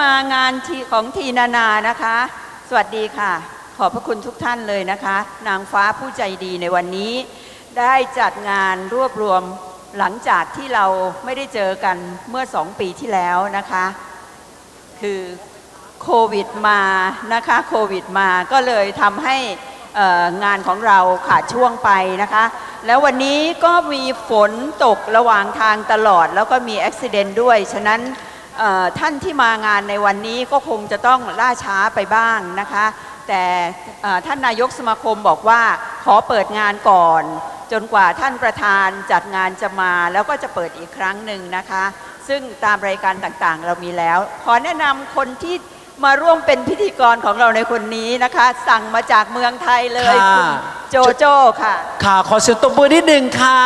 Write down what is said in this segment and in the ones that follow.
มางานของทีนานานะคะ สวัสดีค่ะ ขอบพระคุณทุกท่านเลยนะคะ นางฟ้าผู้ใจดีในวันนี้ ได้จัดงานรวบรวมหลังจากที่เราไม่ได้เจอกันเมื่อสองปีที่แล้วนะคะ คือโควิดมานะคะโควิดมาก็เลยทำให้งานของเราขาดช่วงไปนะคะ แล้ววันนี้ก็มีฝนตกระหว่างทางตลอด แล้วก็มีอุบิเหตุด้วย ฉะนั้น ท่านที่มางานในวันนี้ก็คงจะต้องล่าช้าไปบ้างนะคะ แต่เอ่อท่านนายกสมาคมบอกว่าขอเปิดงานก่อน จนกว่าท่านประธานจัดงานจะมาแล้วก็จะเปิดอีกครั้งหนึ่งนะคะ ซึ่งตามรายการต่างๆ เรามีแล้ว ขอแนะนำคนที่มาร่วมเป็นพิธีกรของเราในคนนี้นะคะ สั่งมาจากเมืองไทยเลยค่ะ คุณโจโจ้ค่ะ ค่ะขอเสียงตบมือนิดหนึ่งค่ะ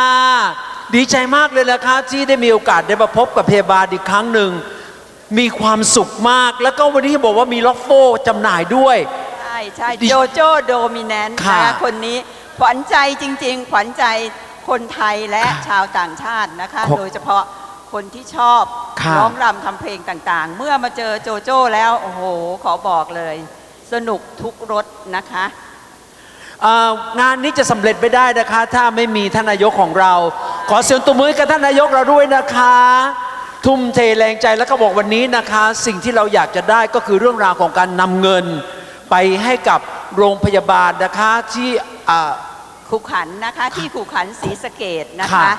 ดีใจมากเลยนะคะที่ได้มีโอกาสได้มาพบกับพยาบาลอีกครั้งหนึ่ง มีความสุขมาก แล้วก็วันนี้บอกว่ามีล็อฟโฟจำหน่ายด้วย ใช่ใช่ดิโจโจ้โดมิแนนต์ค่ะนะคะคนนี้ขวัญใจจริง ๆ ขวัญใจคนไทยและชาวต่างชาตินะคะขอบโดยเฉพาะคนที่ชอบค่ะร้องรำทำเพลงต่างๆ เมื่อมาเจอโจโจ้แล้ว โอ้โห ขอบอกเลย สนุกทุกรสนะคะ เอ่องานนี้จะสำเร็จไม่ได้นะคะ ถ้าไม่มีท่านนายกของเรา ขอเสียงตบมือให้กับท่านนายกเราด้วยนะคะ ทุ่มเทแรงใจแล้วก็บอกวันนี้นะคะ สิ่งที่เราอยากจะได้ก็คือเรื่องราวของการนำเงิน ไปให้กับโรงพยาบาลนะคะที่อ่าขุขันธ์นะคะที่ขุขันธ์ศรีสะเกดนะค่ะคะ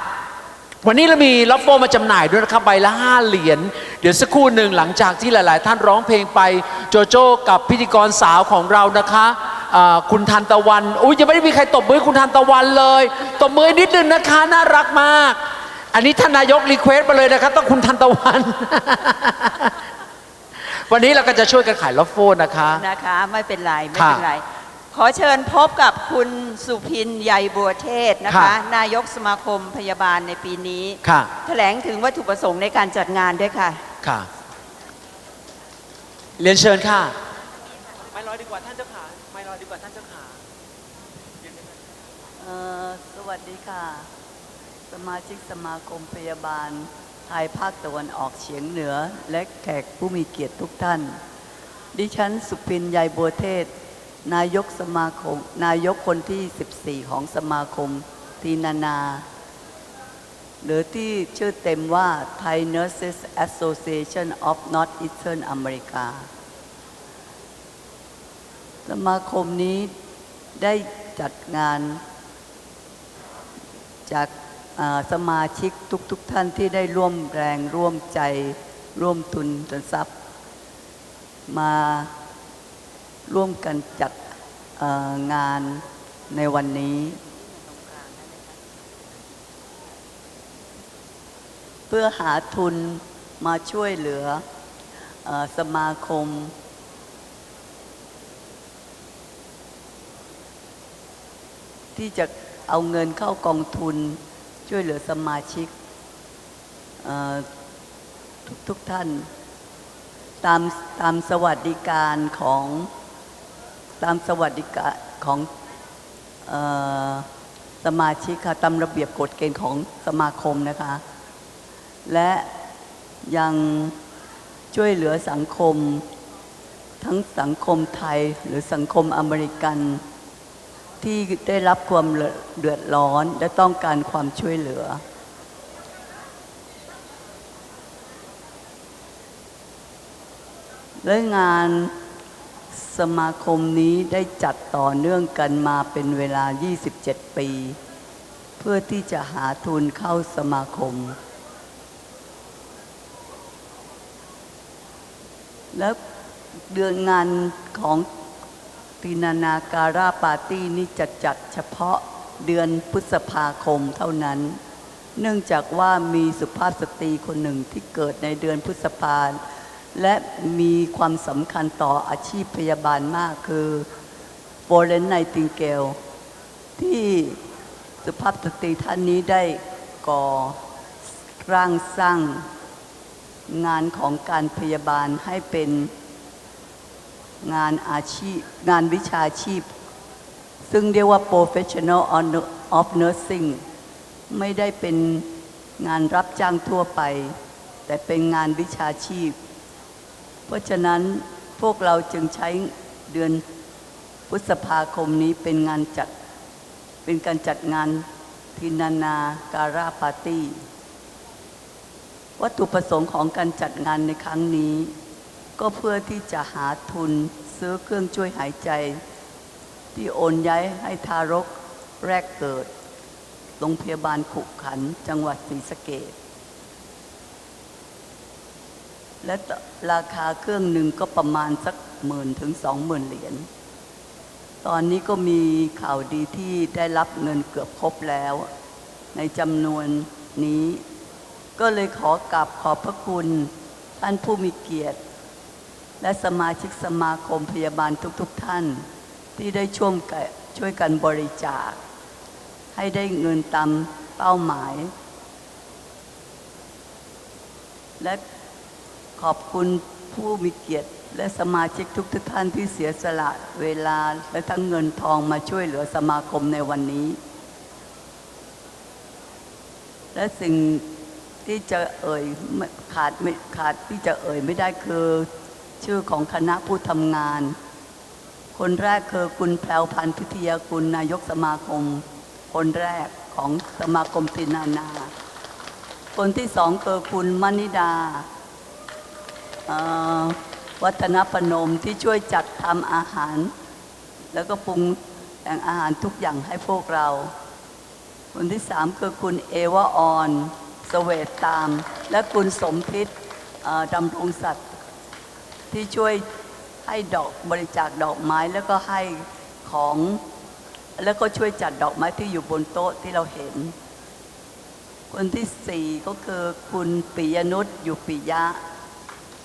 วันนี้เรามีล็อฟโฟมาจำหน่ายด้วยนะครับใบละ 5 เหรียญเดี๋ยวสักครู่หนึ่งหลังจากที่หลาย ๆ ท่านร้องเพลงไปโจโจ้กับพิธีกรสาวของเรานะคะอ่าคุณทันตะวันอุ้ยยังไม่ได้มีใครตบมือให้คุณทันตะวันเลย ตบมือนิดนึงนะคะน่ารักมาก อันนี้ท่านนายกรีเควสต์มาเลยนะครับ ต้องคุณทันตะวัน วันนี้เราก็จะช่วยกันขายล็อฟโฟนะคะ นะคะไม่เป็นไรไม่ค่ะเป็นไร ขอเชิญพบกับคุณสุพินใยบัวเทศนะคะ ค่ะนายกสมาคมพยาบาลในปีนี้ค่ะ แถลงถึงวัตถุประสงค์ในการจัดงานด้วยค่ะ ค่ะ เรียนเชิญค่ะ ไม่รอดีกว่าท่านเจ้าขาไม่รอดีกว่าท่านเจ้าขา เอ่อสวัสดีค่ะ สมาชิกสมาคมพยาบาลไทยภาคตะวันออกเฉียงเหนือ และแขกผู้มีเกียรติทุกท่าน ดิฉันสุพินใยบัวเทศ นายกสมาคม นายกคนที่ 14 ของสมาคมทีนานา หรือที่ชื่อเต็มว่า Thai Nurses Association of Northeastern America สมาคมนี้ได้จัดงานจาก สมาชิกทุกๆทท่านที่ได้ร่วมแรงร่วมใจ ร่วมทุนทรัพย์ มาร่วมกันจัดงานในวันนี้ เพื่อหาทุนมาช่วยเหลืออสมาคม ที่จะเอาเงินเข้ากองทุน ช่วยเหลือสมาชิกทุกทุกท่าน ตามตามสวัสดิการของตามสวัสดิการของอสมาชิกค่ะตามระเบียบกฎเกณฑ์ของสมาคมนะคะ และยังช่วยเหลือสังคม ทั้งสังคมไทยหรือสังคมอเมริกัน ที่ได้รับความเดือดร้อนและต้องการความช่วยเหลือ และงานสมาคมนี้ได้จัดต่อเนื่องกันมาเป็นเวลา 27 ปี เพื่อที่จะหาทุนเข้าสมาคม และเดือนงานของ ตีนานาการาปาร์ตี้นี่จะจัดเฉพาะเดือนพฤษภาคมเท่านั้น เนื่องจากว่ามีสุภาพสตรีคนหนึ่งที่เกิดในเดือนพฤษภาและมีความสำคัญต่ออาชีพพยาบาลมากคือโฟเรนไนติงเกลที่สุภาพสตรีท่านนี้ได้ก่อร่างสร้างงานของการพยาบาลให้เป็น งานอาชีพงานวิชาชีพ ซึ่งเรียกว่า professional of nursing ไม่ได้เป็นงานรับจ้างทั่วไป แต่เป็นงานวิชาชีพ เพราะฉะนั้นพวกเราจึงใช้เดือนพฤษภาคมนี้เป็นงานจัด เป็นการจัดงานทินานาการาปาร์ตี้ วัตถุประสงค์ของการจัดงานในครั้งนี้ ก็เพื่อที่จะหาทุนซื้อเครื่องช่วยหายใจ ที่โอนย้ายให้ทารกแรกเกิดโรงพยาบาลขุขันจังหวัดศรีสะเกษและราคาเครื่องหนึ่งก็ประมาณสักหมื่นถึงสองหมื่นเหรียญ ตอนนี้ก็มีข่าวดีที่ได้รับเงินเกือบครบแล้ว ในจำนวนนี้ ก็เลยขอกราบขอบพระคุณ ท่านผู้มีเกียรติ และสมาชิกสมาคมพยาบาลทุกๆทท่าน ที่ได้ช่วยกันช่วยกันบริจาค ให้ได้เงินตามเป้าหมาย และขอบคุณผู้มีเกียรติ และสมาชิกทุกทท่านที่เสียสละเวลาและทั้งเงินทองมาช่วยเหลือสมาคมในวันนี้ และสิ่งที่จะเอ่ยขาดไม่ขาดที่จะเอ่ยไม่ได้คือ ชื่อของคณะผู้ทำงาน คนแรกคือคุณแพรวพันธ์พิทยากุลนายกสมาคม คนแรกของสมาคมตินานา คนที่สองคือคุณมณิดา วัฒนปนมที่ช่วยจัดทำอาหาร แล้วก็ปรุงแต่งอาหารทุกอย่างให้พวกเรา คนที่สามคือคุณเอวาออนสเวตตาม และคุณสมพิษดำรงสัตว์ ที่ช่วยให้ดอกบริจาคดอกไม้แล้วก็ให้ของ แล้วก็ช่วยจัดดอกไม้ที่อยู่บนโต๊ะที่เราเห็น คนที่สี่ก็คือคุณปิยนุชอยู่ปิยะ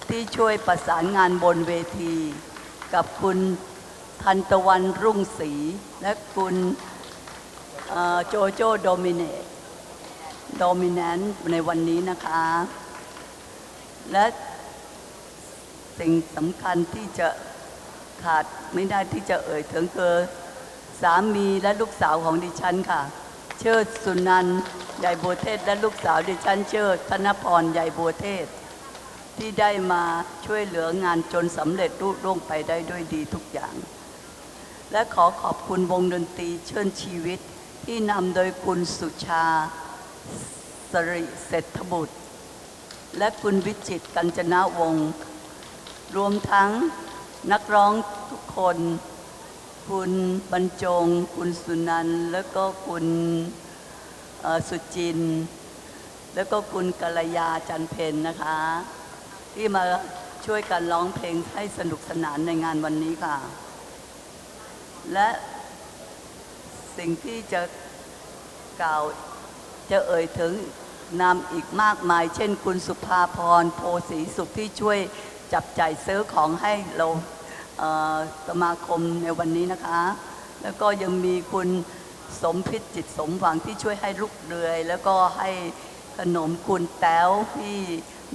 ที่ช่วยประสานงานบนเวที กับคุณทันตะวันรุ่งศรีและคุณโจโจโดมิเนตโดมิแนนในวันนี้นะคะ และ สิ่งสำคัญที่จะขาดไม่ได้ที่จะเอ่ยถึงคือสามีและลูกสาวของดิฉันค่ะ เชิดสุนันท์ใหญ่บัวเทศและลูกสาวดิฉันเชิดธนพรใหญ่บัวเทศ ที่ได้มาช่วยเหลืองานจนสำเร็จรุ่ร่วงไปได้ด้วยดีทุกอย่าง และขอขอบคุณวงดนตรีเชิญชีวิตที่นำโดยคุณสุชาสริเศรษฐบุตร และคุณวิจิตกัญจนาวงศ์ รวมทั้งนักร้องทุกคน คุณบรรจง คุณสุนันท์แล้วก็คุณสุจิน แล้วก็คุณกัลยาจันเพนนะคะ ที่มาช่วยกันร้องเพลงให้สนุกสนานในงานวันนี้ค่ะ และสิ่งที่จะกล่าวจะเอ่ยถึงนามอีกมากมาย เช่นคุณสุภาพรโพสีสุขที่ช่วย จับจ่ายซื้อของให้เราเสมาคมในวันนี้นะคะ แล้วก็ยังมีคุณสมพิษจิตสมหวังที่ช่วยให้ลูกเรือย แล้วก็ให้ขนมคุณแต้วที่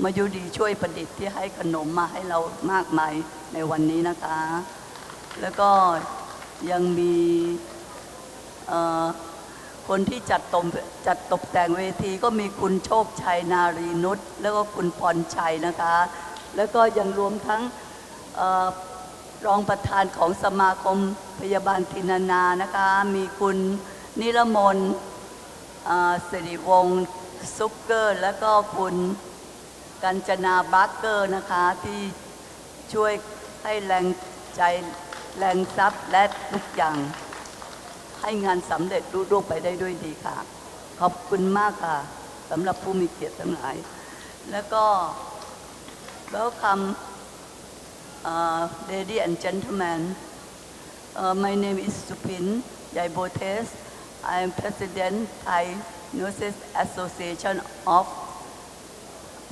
มายุดีช่วยประดิษฐ์ที่ให้ขนมมาให้เรามากมายในวันนี้นะคะ แล้วก็ยังมีคนที่จัดตมจัดตกแต่งเวทีก็มีคุณโชคชัยนารีนุชแล้วก็คุณพรชัยนะคะ แล้วก็ยังรวมทั้งอรองประธานของสมาคมพยาบาลทินานานะคะ มีคุณนิรมนสิริวงศ์ซุกเกอร์ แล้วก็คุณกัญจนาบักเกอร์นะคะที่ช่วยให้แรงใจแรงทรัพย์และทุกอย่าง ให้งานสำเร็จรุ่ร่วงไปได้ด้วยดีค่ะ ขอบคุณมากค่ะสำหรับผู้มีเกียรติทั้งหลาย แล้วก็ welcome uh, lady and gentlemen. Uh, my name is Supin Yaibotes. I am president Thai Nurses Association of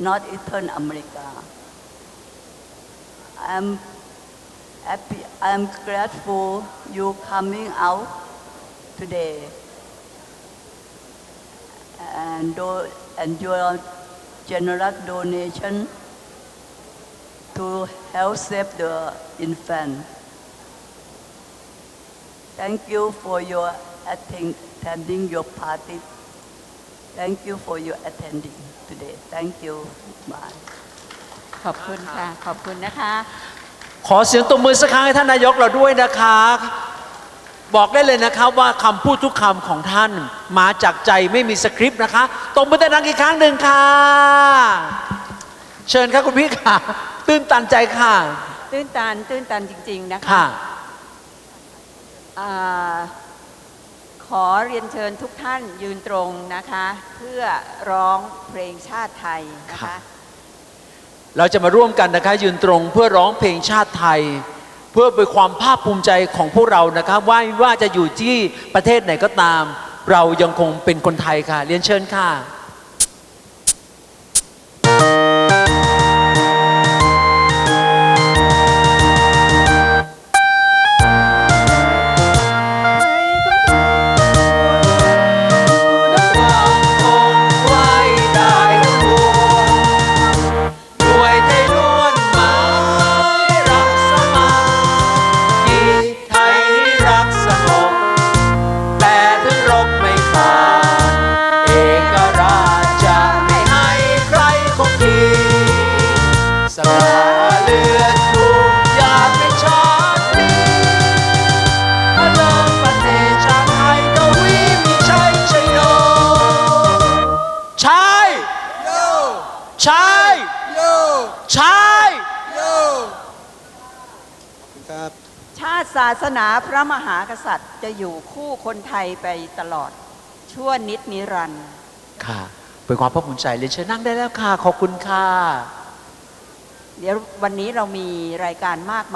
Northeastern America. I'm happy I'm grateful you coming out today. And, do, and your generous donation to help save the infant. Thank you for your attend- attending your party. Thank you for your attending today. Thank you. Bye. ขอบคุณค่ะ ขอบคุณนะคะ ขอเสียงตบมือสักครั้งให้ท่านนายกเราด้วยนะคะ บอกได้เลยนะครับว่าคำพูดทุกคำของท่านมาจากใจไม่มีสคริปต์นะคะตบมือดังๆอีกครั้งหนึ่งค่ะ เชิญครับคุณพี่ค่ะ ตื้นตันใจค่ะ ตื้นตันตื้นตันจริง ๆ นะคะค่ะอ่าขอเรียนเชิญทุกท่านยืนตรงนะคะ เพื่อร้องเพลงชาติไทยนะครัคะ บ เราจะมาร่วมกันนะคะยืนตรงเพื่อร้องเพลงชาติไทย เพื่อเป็นความภาคภูมิใจของพวกเรานะครับว่าไม่ว่าจะอยู่ที่ประเทศไหนก็ตาม เรายังคงเป็นคนไทยค่ะ เรียนเชิญค่ะ ชายครับชาติศาสนาพระมหากษัตริย์จะอยู่คู่คนไทยไปตลอด ชั่วนิดนิรันดร์ค่ะเป็นความภาคภูมิใจเรียนเชิญนั่งได้แล้วค่ะ ขอบคุณค่ะ เดี๋ยววันนี้เรามีรายการมากมาย